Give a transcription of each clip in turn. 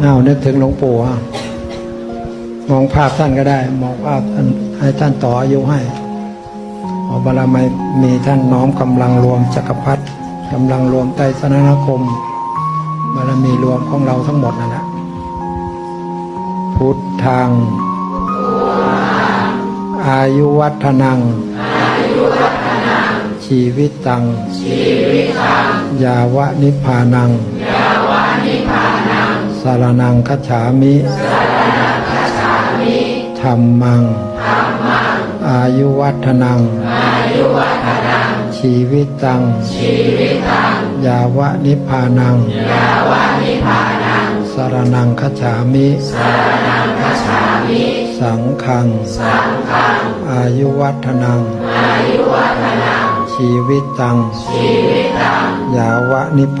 เอานึกถึงหลวงปู่อะมองภาพท่านก็ได้ มองภาพท่านให้ท่านต่ออายุให้อบารมีมีท่านน้อมกำลังรวมจักรพรรดิกำลังรวมไตรสนานคม บารมีรวมของเราทั้งหมดนั่นแหละพุทธังอายุวัฒนัง ชีวิตตัง ยาวะนิพพานังารนังคัจฉามิธรรมัง อายุวัฒนัง ชีวิตตัง ยาวะนิพพานัง สารนังคัจฉามิสังฆัง อายุวัฒนัง ชีวิตตัง ยาวะนิพพ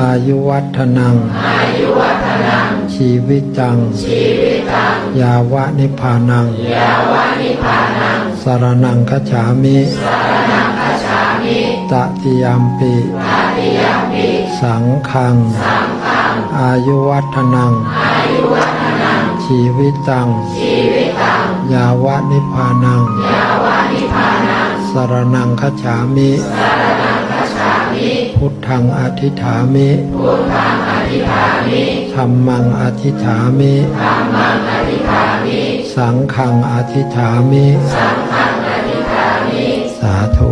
อายุวัฒนังชีวิตตังยาวะนิพพานังสารนังคัจฉามิตติยามปิสังฆัง อายุวัฒนัง ชีวิตตัง ยาวะนิพพานัง สารนังคัจฉามิ พุทธังอธิฐามิพุทธังอธิฐามิธรรมังอธิฐามิธรรมังอธิฐามิ สังฆังอธิฐามิ สังฆังอธิฐามิ สาธุ